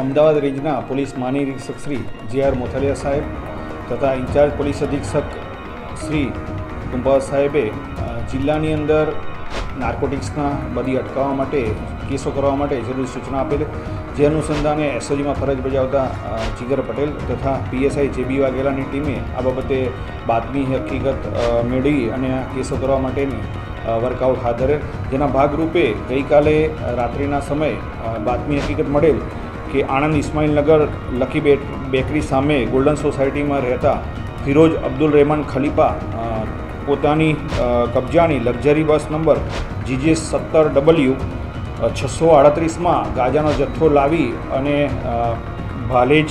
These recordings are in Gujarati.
અમદાવાદ રેન્જના પોલીસ મહાનિરીક્ષક શ્રી જે આર મોથલિયા સાહેબ તથા ઇન્ચાર્જ પોલીસ અધિક્ષક શ્રી કુંભાવ સાહેબે જિલ્લાની અંદર નાર્કોટિક્સના બધી અટકાવવા માટે, કેસો કરવા માટે જરૂરી સૂચના આપેલ. જે અનુસંધાને એસઓજીમાં ફરજ બજાવતા જીગર પટેલ તથા પીએસઆઈ જેબી વાઘેલાની ટીમે આ બાબતે બાતમી હકીકત મેળવી અને કેસો કરવા માટેની વર્કઆઉટ હાથ ધરેલ. જેના ભાગરૂપે ગઈકાલે રાત્રિના સમયે બાતમી હકીકત મળેલ. કે આણંદ ઇસ્માઇલનગર લકી બેકરી સામે ગોલ્ડન સોસાયટીમાં રહેતા ફિરોજ અબ્દુલ રહેમાન ખલીફા પોતાની કબજાની લક્ઝરી બસ નંબર જીજે સત્તર ડબલ્યુ છસો આડત્રીસમાં ગાંજાનો જથ્થો લાવી અને ભાલેજ,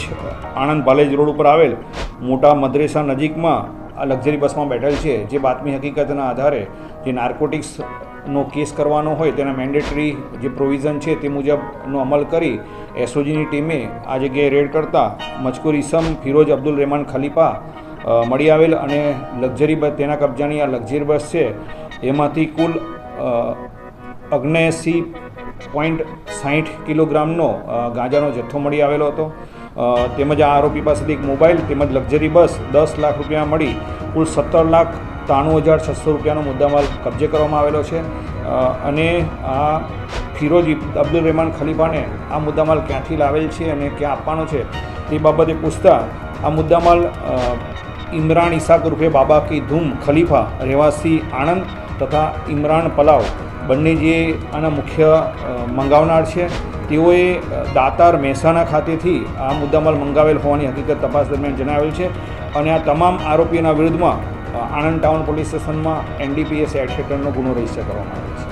આણંદ ભાલેજ રોડ ઉપર આવેલ મોટા મદ્રેસા નજીકમાં આ લક્ઝરી બસમાં બેઠેલ છે. જે બાતમી હકીકતના આધારે જે નાર્કોટિક્સનો કેસ કરવાનો હોય, તેના મેન્ડેટરી જે પ્રોવિઝન છે તે મુજબનો અમલ કરી એસઓજીની ટીમે આ જગ્યાએ રેડ કરતા મજકૂર ઇસમ ફિરોજ અબ્દુલ રહેમાન ખલીફા મળી આવેલ અને લક્ઝરી બસ, તેના કબજાની આ લક્ઝરી બસ છે, એમાંથી કુલ અગ્નેસી પોઈન્ટ સાહીઠ કિલોગ્રામનો ગાંજાનો જથ્થો મળી આવેલો હતો. તેમજ આ આરોપી પાસેથી એક મોબાઈલ તેમજ લક્ઝરી બસ દસ લાખ રૂપિયા મળી, કુલ સત્તર લાખ ત્રાણું હજાર છસો રૂપિયાનો મુદ્દામાલ કબજે કરવામાં આવેલો છે. અને આ ફિરોજ અબ્દુલ રહેમાન ખલીફાને આ મુદ્દામાલ ક્યાંથી લાવેલ છે અને ક્યાં આપવાનો છે તે બાબતે પૂછતા આ મુદ્દામાલ ઇમરાન ઇસાક રૂપે બાબા કી ધૂમ ખલીફા, રહેવાસી આણંદ તથા ઇમરાન પલાવ બંને જે આના મુખ્ય મંગાવનાર છે, તેઓએ દાતાર મહેસાણા ખાતેથી આ મુદ્દામાલ મંગાવેલ હોવાની હકીકત તપાસ દરમિયાન જણાવેલ છે. અને આ તમામ આરોપીઓના વિરુદ્ધમાં આણંદ ટાઉન પોલીસ સ્ટેશનમાં એનડીપીએસ એક્ટ ગુનો રજિસ્ટર કરવામાં આવ્યો છે.